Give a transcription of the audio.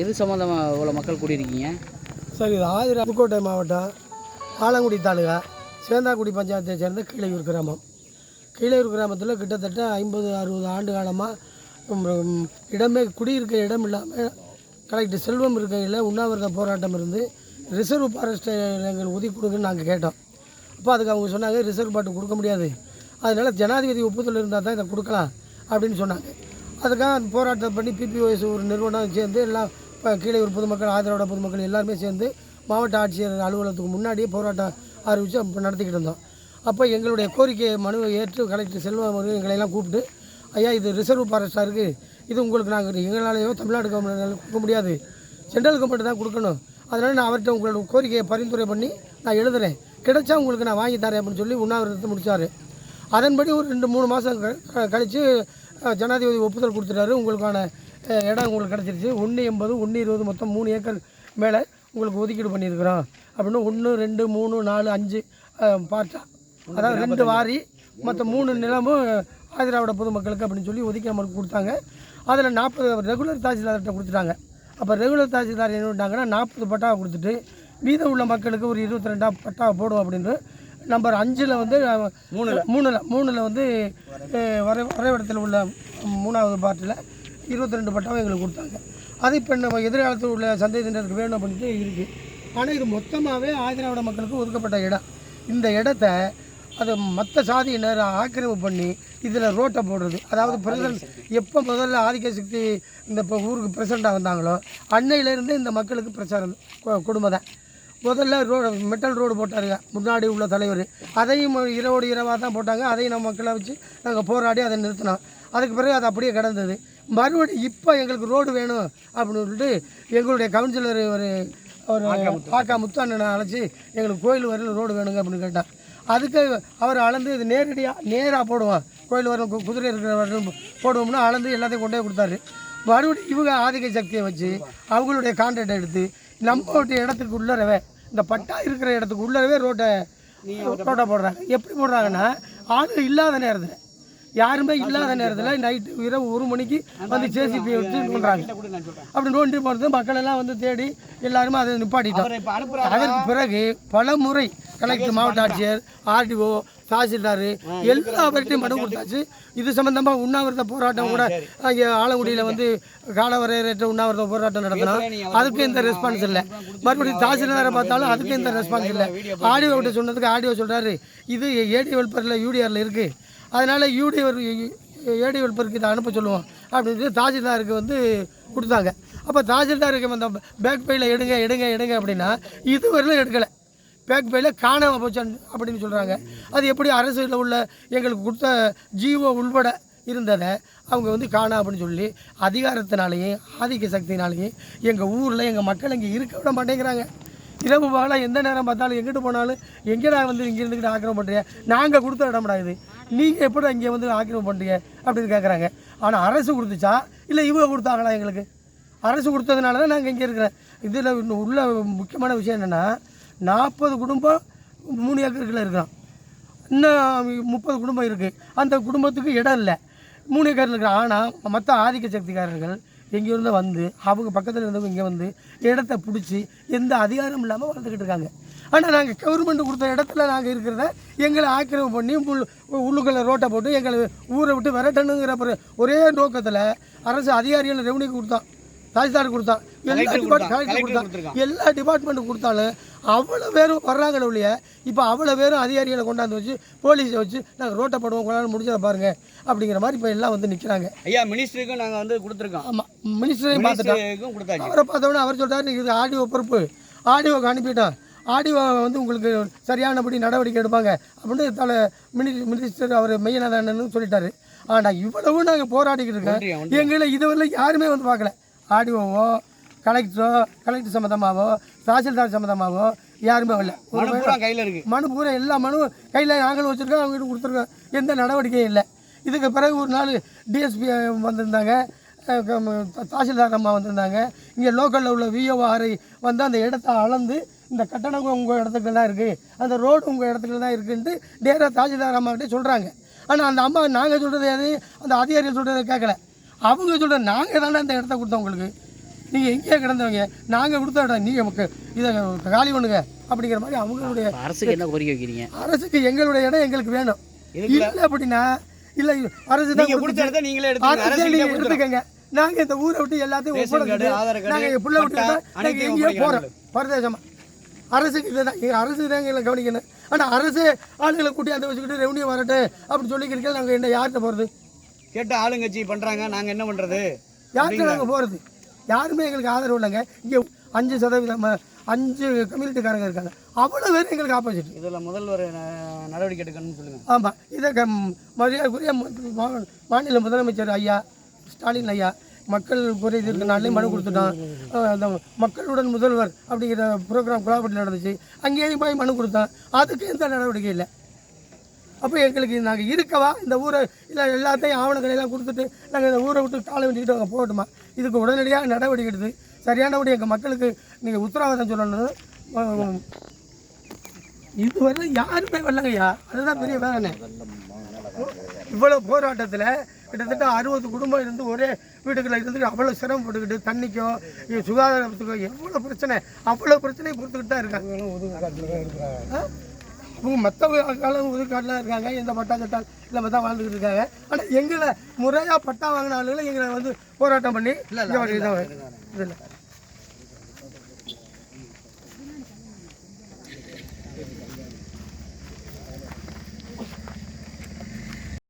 எது சம்மந்தமாக இவ்வளோ மக்கள் கூடியிருக்கீங்க? சார் இது ஆதிரா புதுக்கோட்டை மாவட்டம் ஆலங்குடி தாலுகா சேந்தாக்குடி பஞ்சாயத்தை சேர்ந்த கீழையூர் கிராமம். கீழையூர் கிராமத்தில் கிட்டத்தட்ட ஐம்பது அறுபது ஆண்டு காலமாக இடமே குடியிருக்க இடம் இல்லாமல் கலெக்டர் செல்வம் இருக்கையில் உண்ணாவிரத போராட்டம் இருந்து ரிசர்வ் ஃபாரஸ்ட்டை எங்களுக்கு ஒதுக்கி கொடுங்கன்னு நாங்கள் கேட்டோம். அப்போ அதுக்கு அவங்க சொன்னாங்க ரிசர்வ் பாட்டு கொடுக்க முடியாது. அதனால் ஜனாதிபதி ஒப்புதல் இருந்தால் தான் இதை கொடுக்கலாம் அப்படின்னு சொன்னாங்க. அதுக்காக அந்த போராட்டம் பண்ணி பிபிஓஎஸ் ஒரு நிறுவனம் சேர்ந்து எல்லாம் இப்போ கீழே ஒரு பொதுமக்கள் ஆதரவோட பொதுமக்கள் எல்லாருமே சேர்ந்து மாவட்ட ஆட்சியர் அலுவலகத்துக்கு முன்னாடியே போராட்டம் ஆரம்பித்து அப்போ நடத்திக்கிட்டு இருந்தோம். அப்போ எங்களுடைய கோரிக்கை மனுவை ஏற்று கலெக்டர் செல்வம் அவர்கள் எங்களையெல்லாம் கூப்பிட்டு ஐயா இது ரிசர்வ் ஃபாரஸ்ட்டாக இருக்குது இது உங்களுக்கு நாங்கள் எங்களாலேயோ தமிழ்நாடு கவர்மெண்ட் கொடுக்க முடியாது. சென்ட்ரல் கவர்மெண்ட் தான் கொடுக்கணும். அதனால் நான் அவர்கிட்ட உங்களோட கோரிக்கையை பரிந்துரை பண்ணி நான் எழுதுறேன். கிடைச்சா உங்களுக்கு நான் வாங்கி தரேன் அப்படின்னு சொல்லி உண்ணாவிரதத்தை முடித்தார் அதன்படி ஒரு ரெண்டு மூணு மாதம் கழித்து ஜனாதிபதி ஒப்புதல் கொடுத்துட்டாரு. உங்களுக்கான இடம் உங்களுக்கு கிடச்சிருச்சு. ஒன்று எண்பது ஒன்று இருபது மொத்தம் மூணு ஏக்கர் மேலே உங்களுக்கு ஒதுக்கீடு பண்ணியிருக்கிறோம். அப்படின்னு ஒன்று ரெண்டு மூணு நாலு அஞ்சு பார்த்தா. அதாவது ரெண்டு வாரி மற்ற மூணு நிலமும் ஆதிராவிட பொதுமக்களுக்கு அப்படின்னு சொல்லி ஒதுக்கி நம்மளுக்கு கொடுத்தாங்க. அதில் நாற்பது ரெகுலர் தாசில்தார்கிட்ட கொடுத்துட்டாங்க. அப்போ ரெகுலர் தாசில்தார் என்ன பண்ணிட்டாங்கன்னா நாற்பது பட்டாவை கொடுத்துட்டு மீதம் உள்ள மக்களுக்கு ஒரு இருபத்தி ரெண்டா பட்டாவை போடும் அப்படின்னு நம்பர் அஞ்சில் வந்து மூணில். மூணில் மூணில் வந்து வரை வரைபடத்தில் உள்ள மூணாவது பாட்டில் இருபத்தி ரெண்டு பட்டாவை எங்களுக்கு கொடுத்தாங்க. அது இப்போ நம்ம எதிர்காலத்தில் உள்ள சந்தேகத்தினருக்கு வேணும் அப்படின்ட்டு இருக்குது ஆனால் இது மொத்தமாகவே ஆதிராவிட மக்களுக்கு ஒதுக்கப்பட்ட இடம். இந்த இடத்த அது மற்ற சாதியினர் ஆக்கிரமிப்பு பண்ணி இதில் ரோட்டை போடுறது. அதாவது பிரசிடன்ட் எப்போ முதல்ல ஆதிக்க சக்தி இந்த இப்போ ஊருக்கு பிரசிடண்டாக வந்தாங்களோ அன்னையிலேருந்து இந்த மக்களுக்கு பிரச்சாரம் கொடுமை தான் முதல்ல ரோடு மெட்டல் ரோடு போட்டாருங்க. முன்னாடி உள்ள தலைவர். அதையும் இரவோடு இரவாக தான் போட்டாங்க. அதையும் நம்ம மக்களை வச்சு நாங்கள் போராடி அதை நிறுத்தினோம். அதுக்கு பிறகு அது அப்படியே கிடந்தது. மறுபடியும் இப்போ எங்களுக்கு ரோடு வேணும் அப்படின்னு சொல்லிட்டு எங்களுடைய கவுன்சிலர் ஒரு ஒரு பாக்கா முத்தாண்ணனை அழைச்சி எங்களுக்கு கோயில் வரையில் ரோடு வேணுங்க அப்படின்னு கேட்டார். அதுக்கு அவர் அளந்து இது நேரடியாக நேராக போடுவோம். கோயில் வரும் குதிரை இருக்கிற வரையும் போடுவோம்னா அளந்து எல்லாத்தையும் கொண்டே கொடுத்தாரு. மறுபடியும் இவங்க ஆதிக்க சக்தியை வச்சு அவங்களுடைய கான்ட்ராக்ட் எடுத்து நம்மளுடைய இடத்துக்கு உள்ளரவே இந்த பட்டா இருக்கிற இடத்துக்கு உள்ளரவே ரோட்டை ரோட்டை போடுறாங்க. எப்படி போடுறாங்கன்னா ஆள் இல்லாத நேரத்தில் யாருமே இல்லாத நேரத்தில் நைட்டு இரவு ஒரு மணிக்கு வந்து ஜேசிபி வச்சு நோண்டுறாங்க அப்படி நோண்டி போகிறது மக்கள் எல்லாம் வந்து தேடி எல்லாருமே அதை நிப்பாட்டிட்டோம். அதற்கு பிறகு பல முறை கலெக்டர் மாவட்ட ஆட்சியர் ஆர்டிஓ தாசில்தார் எல்லாவற்றையும் மனு கொடுத்தாச்சு. இது சம்பந்தமாக உண்ணாவிரத போராட்டம் கூட அங்கே ஆலங்குடியில் வந்து காலவரையற்ற உண்ணாவிரத போராட்டம் நடத்தினோம் அதுக்கு எந்த ரெஸ்பான்ஸ் இல்லை. மறுபடியும் தாசில்தாரை பார்த்தாலும் அதுக்கு எந்த ரெஸ்பான்ஸ் இல்லை. ஆடியோ கிட்ட சொன்னதுக்கு ஆடியோ சொல்கிறாரு இது ஏடி வெல்பரில் யூடிஆரில் இருக்குது அதனால் யூடிஆர் ஏடி வெல்பருக்கு இதை அனுப்ப சொல்லுவோம். அப்படின்னு தாசில்தாருக்கு வந்து கொடுத்தாங்க. அப்போ தாசில்தாருக்கு அந்த பேக் பையில் எடுங்க எடுங்க எடுங்க அப்படின்னா இதுவரையிலும் எடுக்கலை. பேக் பேல காணாமல் போச்சு அப்படின்னு சொல்கிறாங்க அது எப்படி அரசில் உள்ள எங்களுக்கு கொடுத்த ஜீவோ உள்பட இருந்ததை அவங்க வந்து காணா அப்படின்னு சொல்லி அதிகாரத்தினாலேயும் ஆதிக்க சக்தினாலேயும் எங்கள் ஊரில் எங்கள் மக்கள் இங்கே இருக்க விட மாட்டேங்கிறாங்க. இரவு பகலாக எந்த நேரம் பார்த்தாலும் எங்கிட்டு போனாலும் எங்கடா வந்து இங்கே இருந்துக்கிட்டு ஆக்கிரமம் பண்ணுறீங்க நாங்கள் கொடுத்த இடம்டா இது. நீங்கள் எப்படி இங்கே வந்து ஆக்கிரமம் பண்ணுறீங்க அப்படின்னு கேட்குறாங்க ஆனால் அரசு கொடுத்துச்சா? இல்லை இவங்க கொடுத்தாங்களா எங்களுக்கு? அரசு கொடுத்ததுனால தான் நாங்கள் இங்கே இருக்கிறேன் இதில் இன்னும் உள்ள முக்கியமான விஷயம் என்னென்னா நாற்பது குடும்பம் மூணு ஏக்கருக்குள்ள இருக்கிறோம் இன்னும் முப்பது குடும்பம் இருக்குது அந்த குடும்பத்துக்கு இடம் இல்லை. மூணு ஏக்கரில் இருக்கிற ஆனால் மற்ற ஆதிக்க சக்திக்காரர்கள் எங்கேருந்து வந்து அவங்க பக்கத்தில் இருந்தவங்க இங்கே வந்து இடத்த பிடிச்சி எந்த அதிகாரம் இல்லாமல் வளர்த்துக்கிட்டு இருக்காங்க. ஆனால் நாங்கள் கவர்மெண்ட் கொடுத்த இடத்துல நாங்கள் இருக்கிறத எங்களை ஆக்கிரமிப்பு பண்ணி உள் உள்ளுக்குள்ள ரோட்டை போட்டு எங்களை ஊரை விட்டு விரட்டணுங்கிற ஒரு- நோக்கத்தில் அரசு அதிகாரிகள் ரெவன்யூ கொடுத்தான். தாசில்தார் கொடுத்தான். எல்லா டிபார்ட் கொடுத்தான். எல்லா டிபார்ட்மெண்ட்டும் கொடுத்தாலும் அவ்வளோ பேரும் வர்றாங்களே ஒழிய இப்போ அவ்வளோ பேரும் அதிகாரிகளை கொண்டாந்து வச்சு போலீஸை வச்சு நாங்கள் ரோட்டை போடுவோம் உங்களால் முடிஞ்சதை பாருங்க அப்படிங்கிற மாதிரி இப்போ எல்லாம் வந்து நிற்கிறாங்க ஐயா மினிஸ்டருக்கும் நாங்கள் வந்து கொடுத்துருக்கோம். ஆமாம் மினிஸ்டரையும் பார்த்துட்டோம் அவரை பார்த்தோன்னே அவர் சொல்றாரு இது ஆடியோ பொறுப்பு. ஆடியோக்கு அனுப்பிட்டோம். ஆடியோ வந்து உங்களுக்கு சரியானபடி நடவடிக்கை எடுப்பாங்க. அப்படின்னு தலை மினி மினிஸ்டர் அவர் மெய்யநாதன் சொல்லிட்டாரு. ஆனால் இவ்வளவு நாங்கள் போராடிக்கிட்டு இருக்கோம். எங்களை இதுவரை யாருமே வந்து பார்க்கல. ஆடியோவோ கலெக்டரோ கலெக்டர் சம்மந்தமாவோ தாசில்தார் சம்மந்தமாவோ யாருமே பூரா கையில் இருக்கு. மனு பூரா எல்லா மனுவும் கையில் நாங்களும் வச்சுருக்கோம் அவங்ககிட்ட கொடுத்துருக்கோம். எந்த நடவடிக்கையும் இல்லை. இதுக்கு பிறகு ஒரு நாள் டிஎஸ்பி வந்திருந்தாங்க தாசில்தார் அம்மா வந்திருந்தாங்க. இங்கே லோக்கலில் உள்ள விஓஆரை வந்து அந்த இடத்த அளந்து இந்த கட்டணம் உங்கள் இடத்துக்கு தான் இருக்குது அந்த ரோடு உங்கள் இடத்துக்கு தான் இருக்குன்ட்டு நேராக தாசில்தார் அம்மா கிட்டே சொல்கிறாங்க ஆனால் அந்த அம்மா நாங்கள் சொல்கிறது எதையும் அந்த அதிகாரிகள் சொல்கிறத கேட்கல அவங்க சொல்கிற நாங்கள் தானே அந்த இடத்த கொடுத்தோம் உங்களுக்கு. நீங்கள் எங்கேயே கிடந்தவங்க நாங்கள் கொடுத்த இடம் நீங்கள் நமக்கு இதை காலி பண்ணுங்க அப்படிங்கிற மாதிரி அவங்களுடைய அரசுக்கு என்ன கோரிக்கை வைக்கிறீங்க? அரசுக்கு எங்களுடைய இடம் எங்களுக்கு வேணும். இல்லை அப்படின்னா இல்லை அரசு தான் கொடுத்த. இடத்த நீங்களே எடுத்துக்கங்க. அரசு அரசு நீங்க எடுத்துக்கங்க. நாங்க இந்த ஊரை விட்டு எல்லாத்தையும் ரேஷன் கார்டு, ஒப்படைச்சிட்டு ஆதார் கார்டு, நாங்க எங்க பிள்ளை விட்டு பட்டா, நாங்க அனைத்தையும் எங்கேயோ ஒப்படைக்கிறாங்க. போறோம். பரதேசமா. அரசுக்கு இதுதான் எங்க அரசு தான் எங்களை கவனிக்கணும். ஆனா அரசு ஆளுங்களை கூட்டி அந்த வச்சுக்கிட்டு ரெவன்யூ வரட்டு அப்படி சொல்லிக்கிறீங்க நாங்க என்ன யார்கிட்ட போறது? கேட்ட ஆளுங்கட்சி பண்றாங்க நாங்க என்ன பண்றது? யார்கிட்ட நாங்க போறது? யாருமே எங்களுக்கு ஆதரவு இல்லைங்க. இங்க அஞ்சு சதவீதம் அஞ்சு கம்யூனிட்டிக்காரங்க இருக்காங்க. அவ்வளோ பேர் எங்களுக்கு ஆப்போசிட் இதுல முதல்வர் நடவடிக்கை எடுக்கணும்னு சொல்லுங்க. ஆமாம் இதை க மரியாதைக்குரிய மாநில முதலமைச்சர் ஐயா ஸ்டாலின் ஐயா மக்கள் குறை தீர்க்க மனு கொடுத்துட்டோம் அஹ் அந்த மக்களுடன் முதல்வர் அப்படிங்கிற ப்ரோக்ராம் குலாபட்டில் நடந்துச்சு. அங்கேயும் போய் மனு கொடுத்தோம் அதுக்கு எந்த நடவடிக்கை இல்லை. அப்போ எங்களுக்கு நாங்கள் இருக்கவா? இந்த ஊரை இல்லை எல்லாத்தையும் ஆவணங்களை எல்லாம் கொடுத்துட்டு நாங்கள் இந்த ஊரை விட்டு காலை வெட்டிக்கிட்டு அங்கே போகட்டுமா? இதுக்கு உடனடியாக நடவடிக்கை எடுத்து சரியானபடி எங்கள் மக்களுக்கு நீங்கள் உத்தரவாதம் சொல்லணும் இதுவரை யாருமே வரலங்கய்யா. அதுதான் பெரிய வேதனை. இவ்வளோ போராட்டத்தில் கிட்டத்தட்ட அறுபது குடும்பம் இருந்து ஒரே வீட்டுக்குள்ள இருந்து அவ்வளோ சிரமப்பட்டுக்கிட்டு தண்ணிக்கோ சுகாதாரத்துக்கோ எவ்வளோ பிரச்சனை அவ்வளோ பிரச்சனையை பொறுத்துக்கிட்டு தான் இருக்காங்க ஆ? அவங்க மற்ற காலம் ஒதுக்காட்டில் இருக்காங்க எந்த பட்டா சட்டா இல்லாமல் தான் வாழ்ந்துக்கிட்டு இருக்காங்க ஆனால் எங்களை முறையாக பட்டா வாங்கின ஆளுகளை எங்களை வந்து போராட்டம் பண்ணி இங்கே இதில்